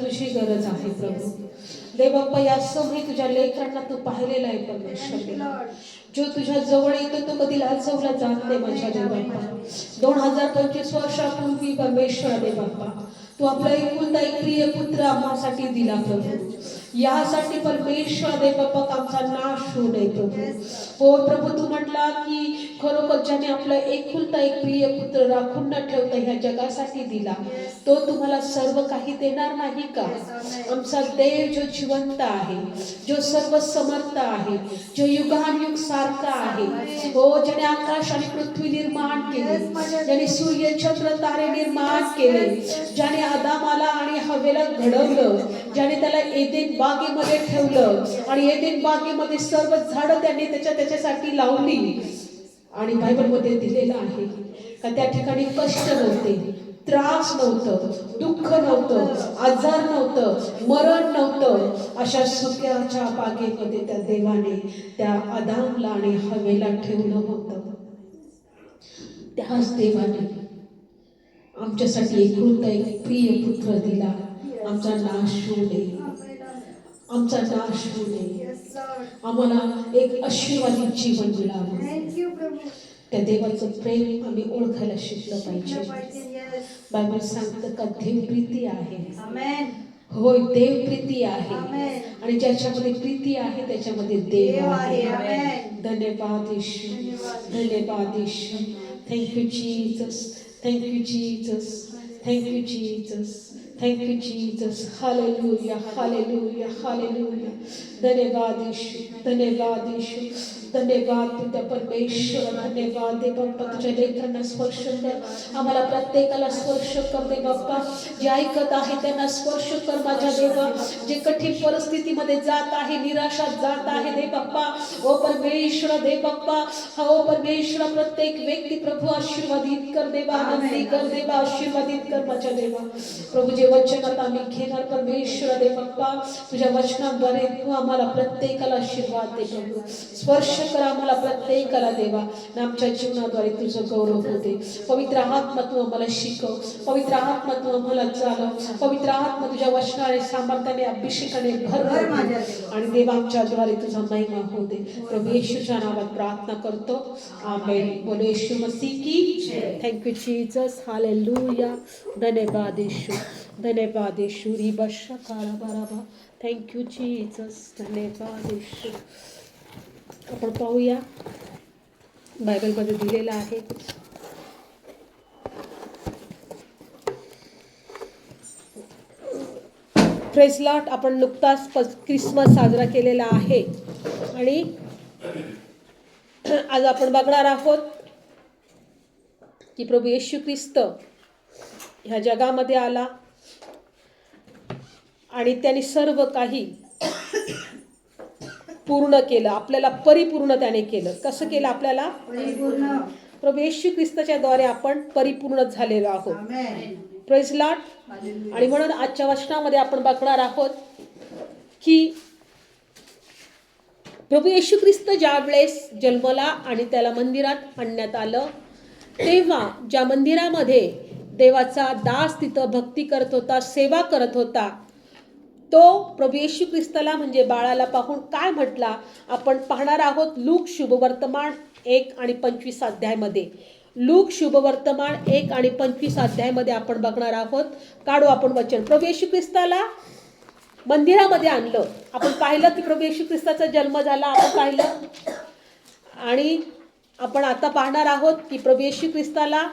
तुझी गरज आहे प्रभू. देवप्पा या समय तुझ्या लेकरांना तू पाहिलेला आहे परमेश्वर जो तुझ्या जवळ येतो तो कधी लाजवला जात नाही माझ्या देवबाप्पा. दोन हजार पंचवीस वर्षापूर्वी परमेश्वर देवबाप्पा तू आपला एकुलता एक प्रिय पुत्र आम्हासाठी दिला प्रभू. यासाठी परमेश्वर देवबाप्पा आमचा नाश होऊ नये प्रभू हो प्रभू तू म्हटला की खरोखर ज्याने आपला एकुलता एक प्रिय पुत्र राखून न ठेवता ह्या जगासाठी दिला तो तुम्हाला सर्व काही देणार नाही का? आमचा देव जो जिवंत आहे जो सर्व समर्थ आहे जो युगानुयुग सारखा आहे हो ज्याने आकाश आणि पृथ्वी निर्माण केले ज्याने सूर्य चंद्र तारे निर्माण केले ज्याने आदामाला आणि हवेला घडवलं ज्याने त्याला एदेन बागेमध्ये ठेवलं आणि एदेन बागेमध्ये सर्व झाडं त्यांनी त्याच्या त्याच्यासाठी लावली. आणि बायबलमध्ये दिलेलं आहे का त्या ठिकाणी कष्ट नव्हते त्रास नव्हतं दुःख नव्हतं आजार नव्हतं मरण नव्हतं. अशा सुक्याच्या बागेमध्ये त्या देवाने त्या आदामला आणि हवेला ठेवलं होतं. त्याच देवाने आमच्यासाठी एकुलता एक प्रिय पुत्र दिला. आमचा नाश होऊ नये आमचा नाश होऊ नये. आम्हाला एक आशीर्वादित जीवन मिळावं त्या देवाचं प्रेम आम्ही ओळखायला शिकलं पाहिजे. बायबल सांगतं का देव प्रीती आहे? होय देव प्रीती आहे. आणि ज्याच्यामध्ये प्रीती आहे त्याच्यामध्ये देव आहे. धन्यवाद येशू. धन्यवाद. Yeshu. Thank you Jesus thank you Jesus thank you Jesus Thank you, Jesus. Hallelujah, hallelujah, hallelujah. Dhanevadishu, Dhanevadishu. धन्यवाद तुझ्या परमेश्वर धन्यवाद दे बाप्पा तुझ्या लेकरांना स्पर्श कर. आम्हाला प्रत्येकाला स्पर्श कर दे बाप्पा. जे ऐकत आहे त्यांना स्पर्श कर माझ्या देवा. जे कठीण परिस्थितीमध्ये जात आहे निराशात जात आहे दे बाप्पा. ओ परमेश्वर दे बाप्पा. हो परमेश्वर प्रत्येक व्यक्ती प्रभू आशीर्वादित कर देवा आनंदी कर देवा आशीर्वादित कर माझ्या देवा. प्रभू जे वचन आता आम्ही घेणार परमेश्वर दे बाप्पा. तुझ्या वचनाद्वारे तू आम्हाला प्रत्येकाला आशीर्वाद दे प्रभू. स्पर्श कर आम्हाला प्रत्येकाला देवा. आणि आमच्या जीवनाद्वारे तुझं गौरव होते. पवित्र आत्मा तू आम्हाला शिकव. पवित्र आत्मा तू आम्हाला चालव. पवित्र आत्मा तुझ्या वचनाने सामर्थ्याने अभिषेकाने भर. आणि देवा आमच्याद्वारे तुझा महिमा होते. प्रभू येशूच्या नावात प्रार्थना करतो. आमेन. बोलो येशू मसीह की थँक्यू जीसस हालेलुया धन्यवाद येशू. धन्यवाद येशू. रिबश काळा बराबा थँक्यू जीसस धन्यवाद येशू. आपण पाहूया. बायबलमध्ये दिलेलं आहे. फ्रेसलॉट आपण नुकताच प क्रिसमस साजरा केलेला आहे. आणि आज आपण बघणार आहोत की प्रभू येशू ख्रिस्त ह्या जगामध्ये आला. आणि त्यांनी सर्व काही पूर्ण केलं आपल्याला परिपूर्ण त्याने केलं. कसं केलं आपल्याला? परिपूर्ण. प्रभू येशू ख्रिस्ताच्या द्वारे आपण परिपूर्ण झालेलो आहोत. आमेन प्रेज लॉट आणि म्हणून आजच्या वचनामध्ये आपण बघणार आहोत की प्रभू येशू ख्रिस्त ज्या वेळेस जन्मला आणि त्याला मंदिरात आणण्यात आलं तेव्हा ज्या मंदिरामध्ये देवाचा दास तिथं भक्ती करत होता सेवा करत होता तो प्रभू येशू ख्रिस्ताला म्हणजे बाळाला पाहून काय म्हटला? आपण पाहणार आहोत लूक शुभवर्तमान एक आणि पंचवीस अध्यायमध्ये. लूक शुभवर्तमान एक आणि पंचवीस अध्यायमध्ये आपण बघणार आहोत. काढू आपण वचन. प्रभू येशू ख्रिस्ताला मंदिरामध्ये आणलं. आपण पाहिलं की प्रभू येशू ख्रिस्ताचा जन्म झाला आपण पाहिलं. आणि आपण आता पाहणार आहोत की प्रभू येशू ख्रिस्ताला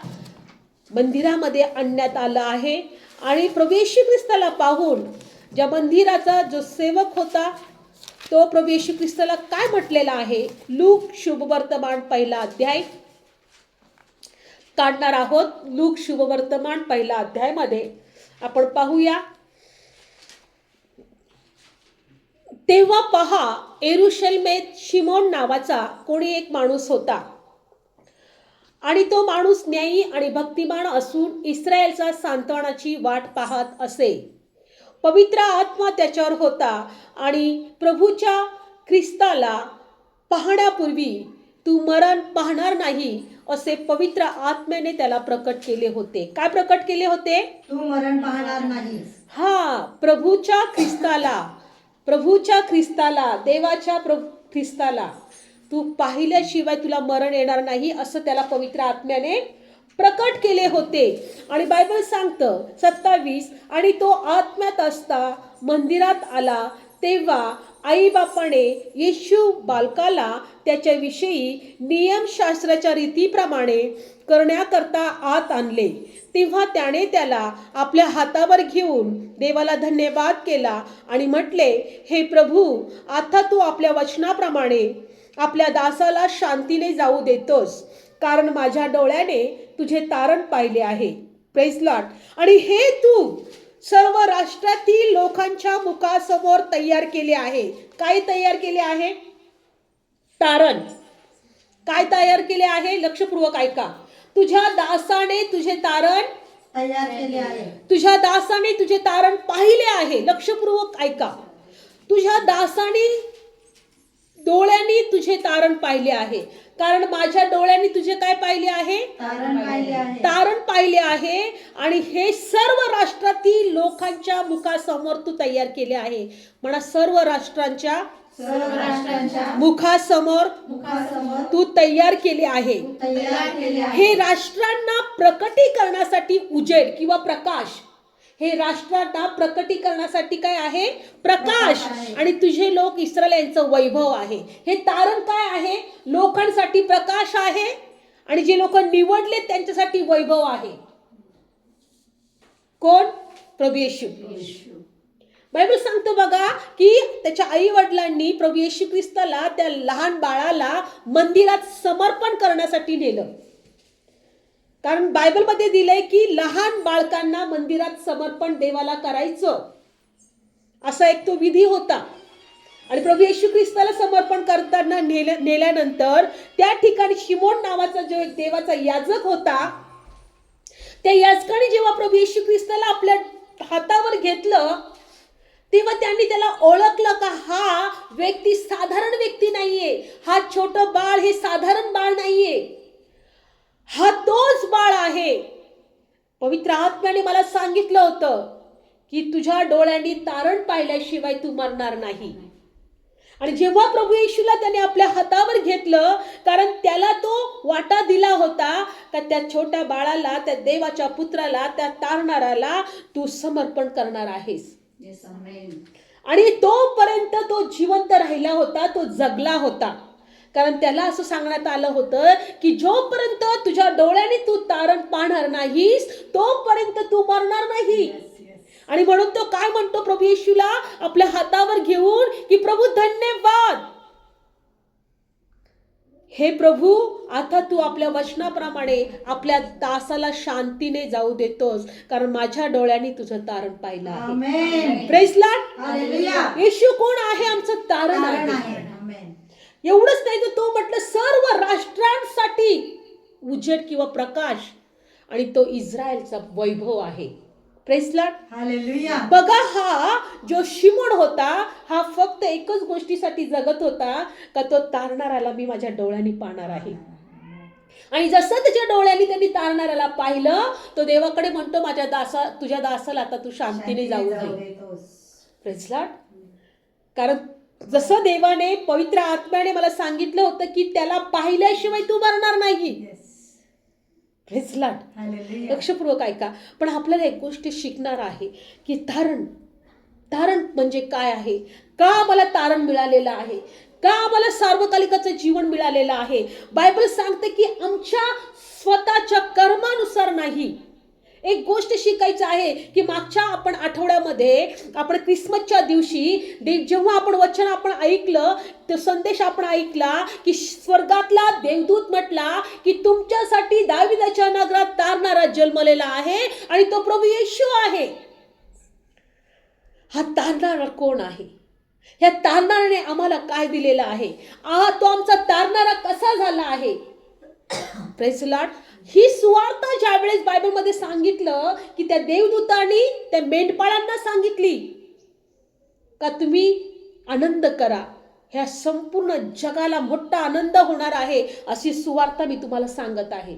मंदिरामध्ये आणण्यात आलं आहे. आणि प्रभू येशू ख्रिस्ताला पाहून ज्या मंदिराचा जो सेवक होता तो प्रभू येशू ख्रिस्ताला काय म्हटलेला आहे? लूक शुभवर्तमान पहिला अध्याय. काढणार आहोत लूक शुभवर्तमान पहिला अध्यायमध्ये. आपण पाहूया. तेव्हा पहा एरुशलमेत शिमोन नावाचा कोणी एक माणूस होता. आणि तो माणूस न्यायी आणि भक्तिमान असून इस्रायलचा सांत्वनाची वाट पाहत असे. पवित्र आत्मा त्याच्यावर होता. आणि प्रभूच्या ख्रिस्ताला पाहण्यापूर्वी तू मरण पाहणार नाही असे पवित्र आत्म्याने त्याला प्रकट केले होते. काय प्रकट केले होते? तू मरण पाहणार नाही हा प्रभूच्या ख्रिस्ताला प्रभूच्या ख्रिस्ताला देवाच्या प्रभू ख्रिस्ताला. तू पाहिल्याशिवाय तुला मरण येणार नाही असं त्याला पवित्र आत्म्याने प्रकट केले होते. आणि बायबल सांगतं सत्तावीस आणि तो आत्म्यात असता मंदिरात आला तेव्हा आईबापाने येशू बालकाला त्याच्याविषयी नियमशास्त्राच्या रीतीप्रमाणे करण्याकरता आत आणले. तेव्हा त्याने त्याला आपल्या हातावर घेऊन देवाला धन्यवाद केला आणि म्हटले हे प्रभू आता तू आपल्या वचनाप्रमाणे आपल्या दासाला शांतीने जाऊ देतोस. कारण माझ्या डोळ्याने तुझे तारण पाहिले आहे. प्रेस लॉट आणि हे तू सर्व राष्ट्रातील लोकांच्या मुखासमोर तयार केले आहे. काय तयार केले आहे? तारण. काय तयार केले आहे? लक्षपूर्वक ऐका. तुझ्या दासाने तुझे तारण तयार केले आहे. तुझ्या दासाने तुझे तारण पाहिले आहे. लक्षपूर्वक ऐका. तुझ्या दासाने डोळ्यांनी तुझे तारण पाहिले आहे. कारण माझ्या डोळ्यांनी तुझे काय पाहिले आहे? तारण पाहिले आहे. आणि हे सर्व राष्ट्रातील लोकांच्या मुखासमोर तू तयार केले आहे. म्हणा सर्व राष्ट्रांच्या मुखासमोर तू तयार केले आहे. तयार केले आहे. हे राष्ट्रांना प्रकटीकरणासाठी उजेड किंवा प्रकाश हे राष्ट्रांना प्रकटीकरणासाठी काय आहे? प्रकाश. आणि तुझे लोक इस्रायल यांचं वैभव आहे. हे तारण काय आहे? लोकांसाठी प्रकाश आहे आणि जे लोक निवडले त्यांच्यासाठी वैभव आहे. कोण? प्रभू येशू. बायबल सांगतो बघा की त्याच्या आई वडिलांनी प्रभू येशू ख्रिस्ताला त्या लहान बाळाला मंदिरात समर्पण करण्यासाठी नेलं. कारण बायबलमध्ये दिलंय की लहान बाळकांना मंदिरात समर्पण देवाला करायचं. असा एक तो विधी होता. आणि प्रभू येशू ख्रिस्ताला समर्पण करताना नेल्या नेल्यानंतर त्या ठिकाणी शिमोन नावाचा जो एक देवाचा याजक होता त्या याजकाने जेव्हा प्रभू येशू ख्रिस्ताला आपल्या हातावर घेतलं तेव्हा त्यांनी त्याला ओळखलं का हा व्यक्ती साधारण व्यक्ती नाहीये. हा छोटं बाळ हे साधारण बाळ नाहीये. हा तोच बाळ आहे. पवित्र आत्म्याने मला सांगितलं होतं की तुझ्या डोळ्यांनी तारण पाहिल्याशिवाय तू मरणार नाही. आणि जेव्हा प्रभू येशूला त्याने आपल्या हातावर घेतलं कारण त्याला तो वाटा दिला होता का त्या छोट्या बाळाला त्या देवाच्या पुत्राला त्या तारणाऱ्याला तू समर्पण करणार आहेस. आणि तोपर्यंत तो जिवंत राहिला होता तो जगला होता. कारण त्याला असं सांगण्यात आलं होतं की जोपर्यंत तुझ्या डोळ्याने तू तारण पाहणार नाहीस तोपर्यंत तू मरणार नाही. आणि म्हणून तो काय म्हणतो प्रभू येशूला? आपल्या हातावर घेऊन की प्रभू धन्यवाद. हे प्रभू आता तू आपल्या वचनाप्रमाणे आपल्या दासाला शांतीने जाऊ देतोस कारण माझ्या डोळ्यांनी तुझं तारण पाहिलं आहे. येशू कोण आहे? आमचं तारण आहे. एवढंच नाही तर तो म्हटलं सर्व राष्ट्रांसाठी उजेड किंवा प्रकाश. आणि तो इस्रायलचा वैभव आहे. प्रेसलाट बघा हा जो शिमोन होता हा फक्त एकच गोष्टीसाठी जगत होता का तो तारणाऱ्याला मी माझ्या डोळ्यांनी पाहणार आहे. आणि जसं त्याच्या डोळ्यांनी त्यांनी तारणाऱ्याला पाहिलं तो देवाकडे म्हणतो माझ्या दासा तुझ्या दासाला आता तू शांतीने जाऊ दे. देतोस प्रेझलाट कारण जसं देवाने पवित्र आत्म्याने मला सांगितलं होतं की त्याला पाहिल्याशिवाय तू मरणार नाही. लक्षपूर्वक ऐका. पण आपल्याला एक गोष्ट शिकणार आहे की तारण तारण म्हणजे काय आहे? का आम्हाला तारण मिळालेलं आहे? का आम्हाला सार्वकालिकाचं जीवन मिळालेलं आहे? बायबल सांगते की आमच्या स्वतःच्या कर्मानुसार नाही. एक गोष्ट शिकायचं आहे की मागच्या आपण आठवड्यामध्ये आपण क्रिसमसच्या दिवशी दे जेव्हा आपण वचन आपण ऐकलं तो संदेश आपण ऐकला की स्वर्गातला देवदूत म्हटला की तुमच्यासाठी दाविदाच्या नगरात तारणारा जन्मलेला आहे आणि तो प्रभू येशू आहे. हा तारणारा कोण आहे? ह्या तारणाराने आम्हाला काय दिलेलं आहे? आ तो आमचा तारणारा कसा झाला आहे? प्रेस ही सुवार्थ ज्यावेळेस बायबलमध्ये सांगितलं की त्या देवदूतांनी त्या मेंढपाळांना सांगितली का तुम्ही आनंद करा. ह्या संपूर्ण जगाला मोठा आनंद होणार आहे अशी सुवार्ता मी तुम्हाला सांगत आहे.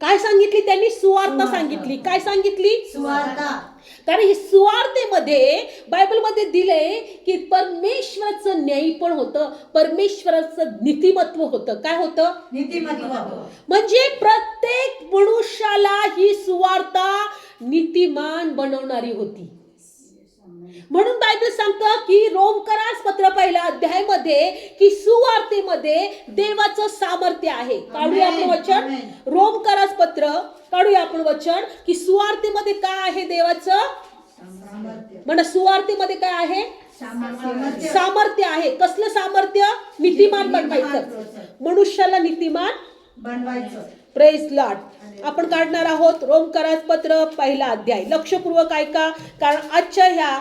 काय सांगितली त्यांनी? सुवार्ता सुवार्ता. सांगितली. काय सांगितली? सुवार्ता कारण ही सुवार्तेमध्ये बायबलमध्ये दिलंय की परमेश्वराचं न्यायी पण होतं परमेश्वराचं नीतिमत्व होतं. काय होतं? नीतिमत्व. म्हणजे प्रत्येक मनुष्याला ही सुवार्ता नीतिमान बनवणारी होती. म्हणून बायबल सांगतं की रोमकरास पत्र पहिल्या अध्यायामध्ये की सुवार्तेमध्ये देवाचं सामर्थ्य आहे. काढूया आपण. वचन. रोमकरास पत्र. काढूया आपण वचन. की सुवार्तेमध्ये काय आहे देवाचं? म्हणा सुवार्तेमध्ये काय आहे? सामर्थ्य. आहे. कसलं सामर्थ्य? नीतिमान बनवायचं. मनुष्याला नीतिमान बनवायचं. प्रेस लॉट आपण काढणार आहोत रोमकरास पत्र पहिला अध्याय. लक्षपूर्वक ऐका कारण आजच्या ह्या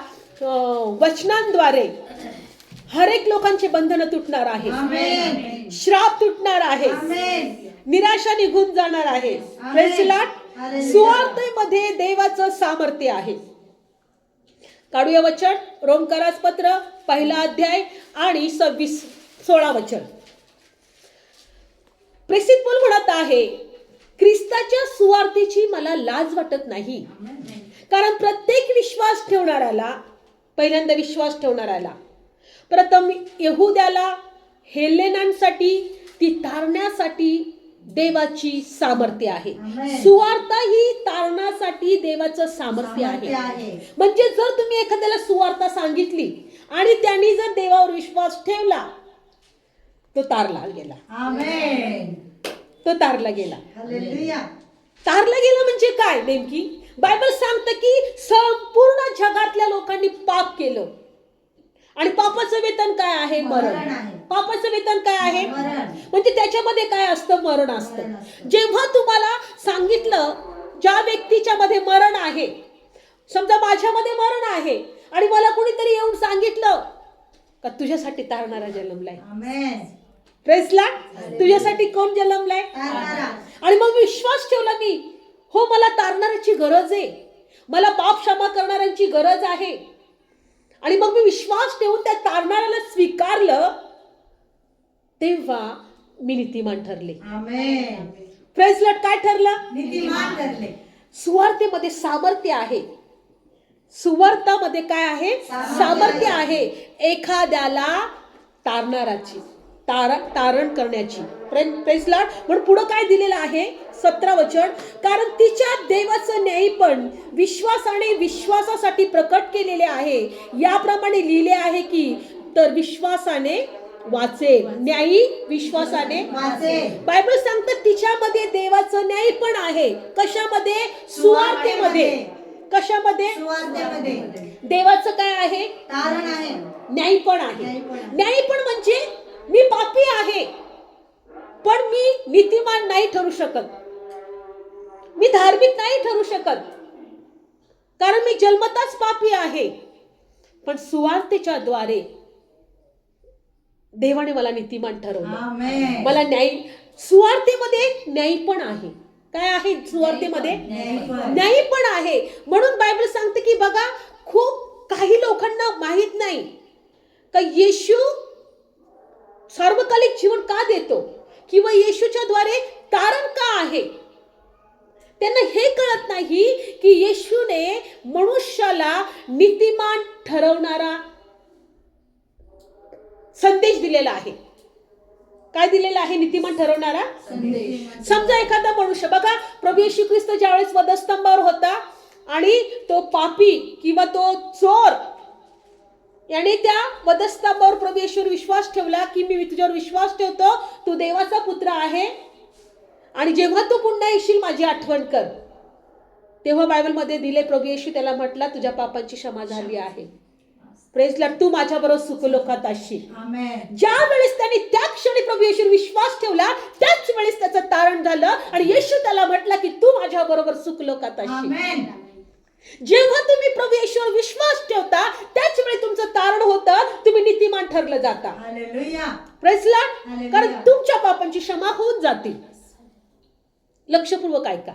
वचनांद्वारे हरेक लोकांचे बंधन तुटणार आहे. श्राप तुटणार आहे. निराशा निघून जाणार आहे. सुवार्तेमध्ये देवाचं सामर्थ्य आहे. काढूया वचन. रोमकरास पत्र पहिला अध्याय आणि सव्वीस सोळा वचन. प्रेसित बोल म्हणत आहे ख्रिस्ताच्या सुवार्तेची मला लाज वाटत नाही. कारण प्रत्येक विश्वास ठेवणाऱ्याला पहिल्यांदा विश्वास ठेवणाऱ्याला प्रथम यहुद्याला हेलेनांसाठी ती तारण्यासाठी देवाची सामर्थ्य आहे. सुवार्ता ही तारणासाठी देवाचं सामर्थ्य आहे. म्हणजे जर तुम्ही एखाद्याला सुवार्ता सांगितली आणि त्यांनी जर देवावर विश्वास ठेवला तो तारला गेला. तो तारला गेला. हालेलुया तारला गेला म्हणजे काय नेमकी? बायबल सांगतं की संपूर्ण जगातल्या लोकांनी पाप केलं. आणि पापाचं वेतन काय आहे? मरण. पापाचं वेतन काय आहे. म्हणजे त्याच्यामध्ये काय असतं? मरण असतं. जेव्हा तुम्हाला सांगितलं ज्या व्यक्तीच्या मध्ये मरण आहे समजा माझ्यामध्ये मरण आहे आणि मला कोणीतरी येऊन सांगितलं का तुझ्यासाठी तारणारा जन्मलाय प्रेसला तुझ्यासाठी कोण जन्मलाय. आणि मग विश्वास ठेवला मी हो मला तारणाऱ्याची गरज आहे. मला पाप क्षमा करणाऱ्यांची गरज आहे. आणि मग मी विश्वास ठेवून त्या तारणाऱ्याला स्वीकारलं तेव्हा मी नीतिमान ठरले. आमेन. प्रेसलट काय ठरलं? नीतिमान ठरले. सुवार्तेमध्ये सामर्थ्य आहे. सुवार्तामध्ये काय आहे? सामर्थ्य. आहे एखाद्याला तारणाराची तारा तारण करण्याची. प्रेसलाट म्हणून पुढं काय दिलेलं आहे? सतरा वचन. कारण तिच्या देवाचं न्यायपण विश्वासाने विश्वासासाठी प्रकट केलेले आहे. याप्रमाणे लिहिले आहे की तर विश्वासाने वाचेल न्यायी विश्वासाने वाचेल. बायबल सांगतं तिच्यामध्ये देवाचं न्याय पण आहे. कशामध्ये? सुवार्तेमध्ये. कशामध्ये? देवाचं काय आहे. न्याय पण आहे. न्याय पण म्हणजे मी पापी आहे. पण मी नीतिमान नाही ठरू शकत. मी धार्मिक नाही ठरू शकत. कारण मी जन्मताच पापी आहे. पण सुवार्तेच्या द्वारे देवाने मला नीतिमान ठरवलं. मला न्याय सुवार्तेमध्ये न्याय पण आहे. काय आहे पण. न्याय पण आहे. म्हणून बायबल सांगते की बघा खूप काही लोकांना माहीत नाही का येशू सार्वकालिक जीवन का देतो? किंवा येशूच्या द्वारे तारण का आहे? त्यांना हे कळत नाही की येशूने मनुष्याला नीतिमान ठरवणारा संदेश दिलेला आहे. काय दिलेला आहे? नीतिमान ठरवणारा संदेश. समजा एखादा मनुष्य बघा प्रभू येशू ख्रिस्त ज्यावेळेस वधस्तंभावर होता आणि तो पापी किंवा तो चोर याने त्या वधस्तंभावर प्रभू येशूवर विश्वास ठेवला की मी तुझ्यावर विश्वास ठेवतो तू देवाचा पुत्र आहे. आणि जेव्हा तू पुन्हा येशील माझी आठवण कर. तेव्हा बायबलमध्ये दिले प्रभू येशू त्याला म्हटला तुझ्या पापांची क्षमा झाली आहे. प्रेसला तू माझ्याबरोबर सुखलोकात असशील. ज्या वेळेस त्याने त्या क्षणी प्रभू येशूवर विश्वास ठेवला त्याच वेळेस त्याचं तारण झालं आणि येशू त्याला म्हटला की तू माझ्या बरोबर सुखलोकात असशील. जेव्हा तुम्ही प्रभू येशूवर विश्वास ठेवता त्याच वेळी तुमचं तारण होतं तुम्ही नीतिमान ठरलं जाता. प्रेसला. कारण तुमच्या पापांची क्षमा होऊन जातील. लक्षपूर्वक ऐका.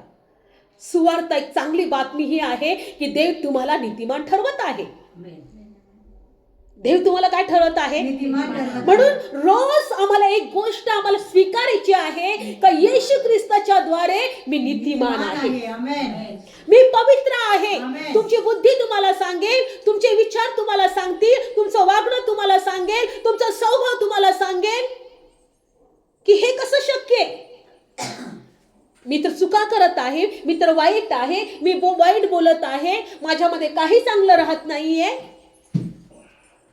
सुवार्ता एक चांगली बातमी ही आहे की देव तुम्हाला नीतिमान ठरवत आहे. देव तुम्हाला काय ठरवत आहे? म्हणून रोज आम्हाला एक गोष्ट आम्हाला स्वीकारायची आहे का येशू ख्रिस्ताच्या द्वारे मी नीतिमान आहे. मी पवित्र आहे. तुमची बुद्धी तुम्हाला सांगेल तुमचे विचार तुम्हाला सांगतील तुमचं वागणं तुम्हाला सांगेल तुमचा स्वभाव तुम्हाला सांगेल की हे कसं शक्य मी तर चुका करत आहे मी तर वाईट आहे मी वाईट बोलत आहे माझ्यामध्ये काही चांगलं राहत नाहीये.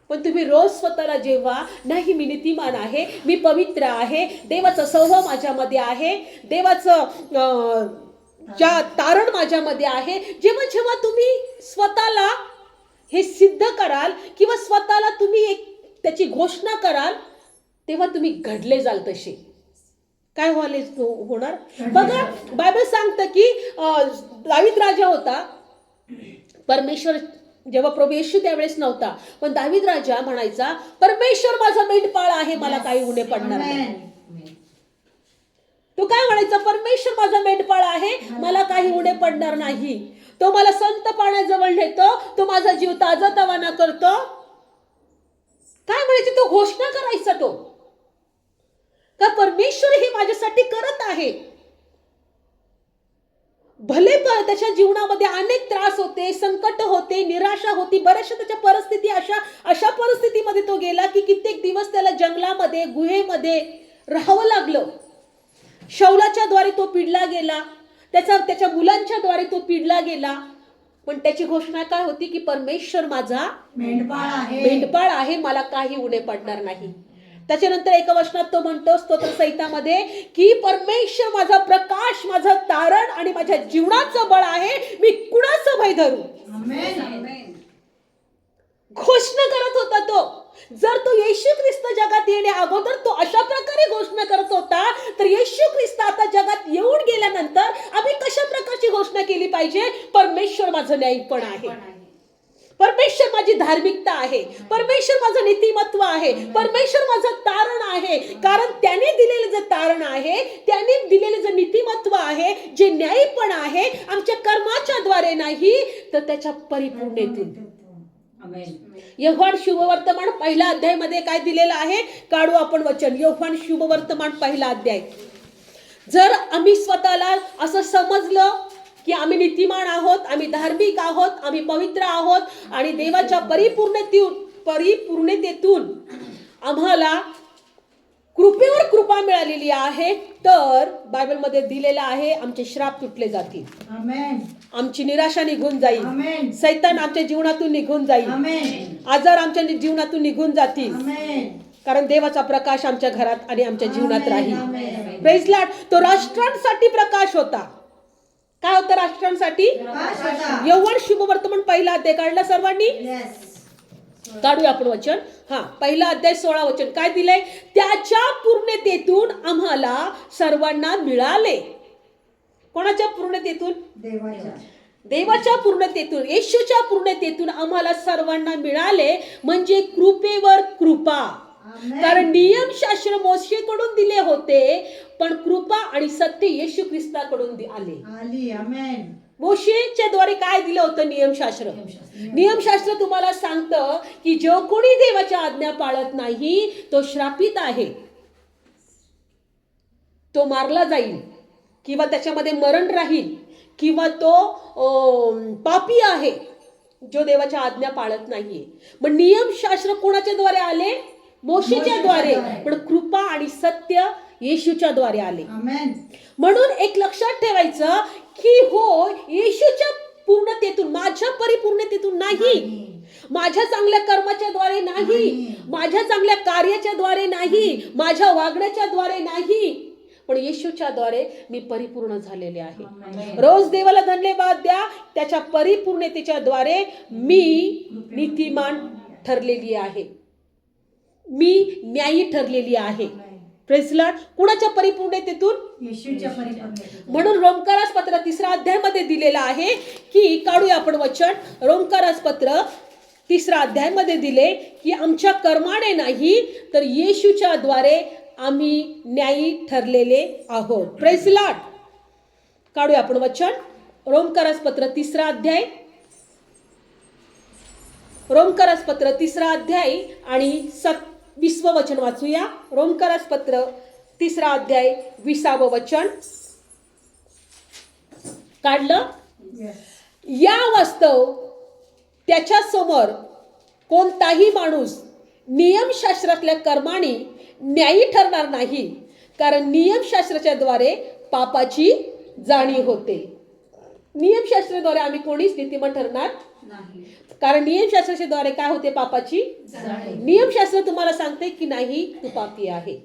पण तुम्ही रोज स्वतःला जेव्हा नाही मी नीतिमान आहे मी पवित्र आहे देवाचा स्वभाव माझ्यामध्ये आहे देवाचं ज्या तारण माझ्यामध्ये आहे. जेव्हा जेव्हा तुम्ही स्वतःला हे सिद्ध कराल किंवा स्वतःला तुम्ही एक त्याची घोषणा कराल तेव्हा तुम्ही घडले जाल तसे. काय व्हायला होणार? बघा बायबल सांगतं की अं, दावीद राजा होता. परमेश्वर जेव्हा प्रभू येशू त्यावेळेस नव्हता. पण दावीद राजा म्हणायचा परमेश्वर माझा मेंढपाळ आहे मला काही उणे पडणार नाही. तो काय म्हणायचा परमेश्वर माझा मेंढपाळ आहे मला काही उणे पडणार नाही. तो मला संत पाण्याजवळ नेतो तो माझा जीव ताजा तवाना करतो. काय म्हणायचे तो घोषणा करायचा तो. का परमेश्वर हे माझ्यासाठी करत आहे? भले प- त्याच्या जीवनामध्ये अनेक त्रास होते संकट होते निराशा होती बऱ्याचशा त्याच्या परिस्थिती अशा अशा परिस्थितीमध्ये तो गेला की कित्येक दिवस त्याला जंगलामध्ये गुहेमध्ये राहावं लागलं. शौलाच्या द्वारे तो पिडला गेला. त्याचा त्याच्या मुलांच्या द्वारे तो पिडला गेला. पण त्याची घोषणा काय होती की परमेश्वर माझा मेंढपाळ आहे. मेंढपाळ आहे मला काही उणे पडणार नाही. त्याच्यानंतर एका वचनात तो म्हणतो स्तोत्र संहितामध्ये की परमेश्वर माझा प्रकाश माझा तारण आणि माझ्या जीवनाचं बळ आहे मी कुणाचं भय धरू? घोषणा करत होता तो. जर तो येशू ख्रिस्त जगात येण्या अगोदर तो अशा प्रकारे घोषणा करत होता तर येशू ख्रिस्त आता जगात येऊन गेल्यानंतर आम्ही कशा प्रकारची घोषणा केली पाहिजे? परमेश्वर माझं न्यायपण आहे. परमेश्वर माझी धार्मिकता आहे. परमेश्वर माझं नीतिमत्व आहे. परमेश्वर माझं तारण आहे. कारण त्याने दिलेलं जे तारण आहे त्याने दिलेलं जे नीतिमत्व आहे जे न्यायपण आहे आमच्या कर्माच्या द्वारे नाही तर त्याच्या परिपूर्णतेतून. यव्हान शुभवर्तमान पहिल्या अध्यायामध्ये काय दिलेलं आहे? काढू आपण वचन. यव्हान शुभवर्तमान पहिला अध्याय. जर आम्ही स्वतःला असं समजलं की आम्ही नीतिमान आहोत आम्ही धार्मिक आहोत आम्ही पवित्र आहोत आणि देवाच्या परिपूर्णतेतून परिपूर्णतेतून आम्हाला कृपेवर कृपा मिळालेली आहे तर बायबलमध्ये दिलेलं आहे आमचे श्राप तुटले जातील. आमची निराशा निघून जाईल. सैतान आमच्या जीवनातून निघून जाईल. आजार आमच्या जीवनातून निघून जातील. कारण देवाचा प्रकाश आमच्या घरात आणि आमच्या जीवनात राहील. तो राष्ट्रांसाठी प्रकाश होता. काय होतं राष्ट्रांसाठी? यवण शुभ वर्तमान पहिला अध्याय काढला सर्वांनी? काढूया आपण वचन. हा पहिला अध्याय सोळा वचन. काय दिलंय? त्याच्या पूर्णतेतून आम्हाला सर्वांना मिळाले. कोणाच्या पूर्णतेतून? देवाच्या पूर्णतेतून येशूच्या पूर्णतेतून आम्हाला सर्वांना मिळाले. म्हणजे कृपेवर कृपा. कारण नियमशास्त्र मोशेकडून दिले होते पण कृपा आणि सत्य येशू ख्रिस्ताकडून आले. मोशेच्या द्वारे काय दिलं होतं नियमशास्त्र नियमशास्त्र तुम्हाला सांगतं की जो कोणी देवाच्या आज्ञा पाळत नाही तो श्रापित आहे. तो मारला जाईल किंवा त्याच्यामध्ये मरण राहील किंवा तो पापी आहे जो देवाच्या आज्ञा पाळत नाहीये. मग नियमशास्त्र कोणाच्या द्वारे आले? मोशेच्या द्वारे. पण कृपा आणि सत्य येशूच्या द्वारे आले. म्हणून एक लक्षात ठेवायचं की हो येशूच्या पूर्णतेतून माझ्या परिपूर्णतेतून नाही. माझ्या चांगल्या कर्माच्या द्वारे नाही. माझ्या चांगल्या कार्याच्या द्वारे नाही. माझ्या वागण्याच्या द्वारे नाही. पण येशूच्या द्वारे मी परिपूर्ण झालेले आहे. रोज देवाला धन्यवाद द्या. त्याच्या परिपूर्णतेच्या द्वारे मी नीतिमान ठरलेली आहे. मी न्यायी ठरलेली आहे. प्रेसलाट कुणाच्या परिपूर्णतेतून? म्हणून रोमकारास पत्र तिसरा अध्यायमध्ये दिलेला आहे की काढूया आपण वचन. रोमकारास पत्र तिसरा अध्यायमध्ये दिले की आमच्या कर्माने नाही तर येशूच्या द्वारे आम्ही न्यायी ठरलेले आहोत. प्रेसलाट काढूया आपण वचन. रोमकारास पत्र तिसरा अध्याय. रोमकारास पत्र तिसरा अध्याय आणि सत विश्व वचन वाचूया. रोमकारास पत्र तिसरा अध्याय विसावं वचन. काढलं? Yes. या वास्तव त्याच्यासमोर कोणताही माणूस नियमशास्त्रातल्या कर्माने न्यायी ठरणार नाही कारण नियमशास्त्राच्या द्वारे पापाची जाणीव होते. नियमशास्त्राद्वारे आम्ही कोणीच नीतिमन ठरणार कारण नियमशास्त्राच्या द्वारे काय होते पापाची? नियमशास्त्र तुम्हाला सांगते की नाही तू पापी आहे.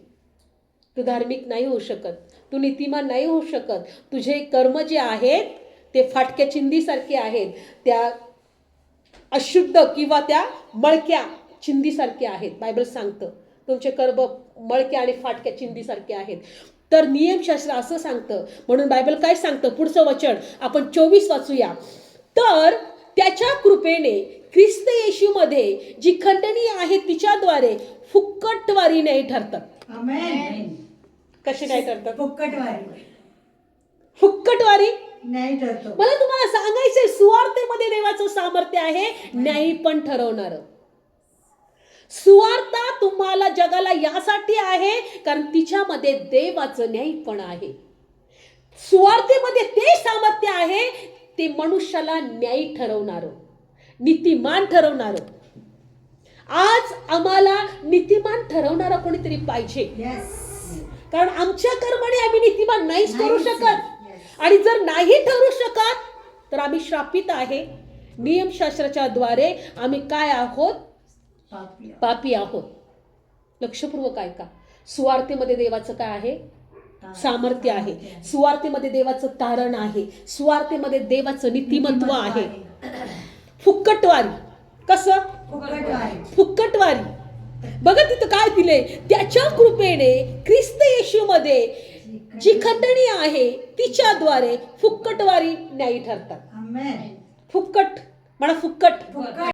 तू धार्मिक नाही होऊ शकत. तू नीतिमान नाही होऊ शकत. तुझे कर्म जे आहेत ते फाटक्या चिंदीसारखे आहेत. त्या अशुद्ध किंवा त्या मळक्या चिंदीसारखे आहेत. बायबल सांगतं तुमचे कर्म मळक्या आणि फाटक्या चिंदीसारखे आहेत. तर नियमशास्त्र असं सांगतं म्हणून बायबल काय सांगतं? पुढचं वचन आपण चोवीस वाचूया. तर त्याच्या कृपेने ख्रिस्त येशूमध्ये जी खंडणी आहे तिच्याद्वारे फुक्कटवारी नाही ठरतात. कशी नाही ठरतात? फुक्कटवारी फुक्कटवारी नाही ठरतो. मला तुम्हाला सांगायचंय सुवार्तेमध्ये देवाचं सामर्थ्य आहे न्यायी पण ठरवणार. सुवार्ता तुम्हाला जगाला यासाठी आहे कारण तिच्यामध्ये देवाचं न्यायी पण आहे. सुवार्तेमध्ये ते सामर्थ्य आहे ते मनुष्याला न्यायी ठरवणार नीतिमान ठरवणार. आज आम्हाला नीतिमान ठरवणारा कोणीतरी पाहिजे. कारण आमच्या कर्माने आम्ही नीतिमान नाहीच नाहीच. शकत. आणि जर नाही ठरू शकत तर आम्ही श्रापित आहे. नियमशास्त्राच्या द्वारे आम्ही काय आहोत. पापी आहोत. लक्षपूर्वक ऐका. सुवार्तेमध्ये देवाचं काय आहे? सामर्थ्य आहे. सुवार्तेमध्ये देवाचं तारण आहे. सुवार्तेमध्ये देवाचं नीतिमत्व आहे. फुक्कटवारी कसं? फुक्कटवारी फुक्कटवारी बघा तिथं काय दिले त्याच्या कृपेने ख्रिस्त येशूमध्ये जी खंडणी आहे तिच्याद्वारे फुक्कटवारी न्यायी ठरतात. फुक्कट म्हणा फुक्कट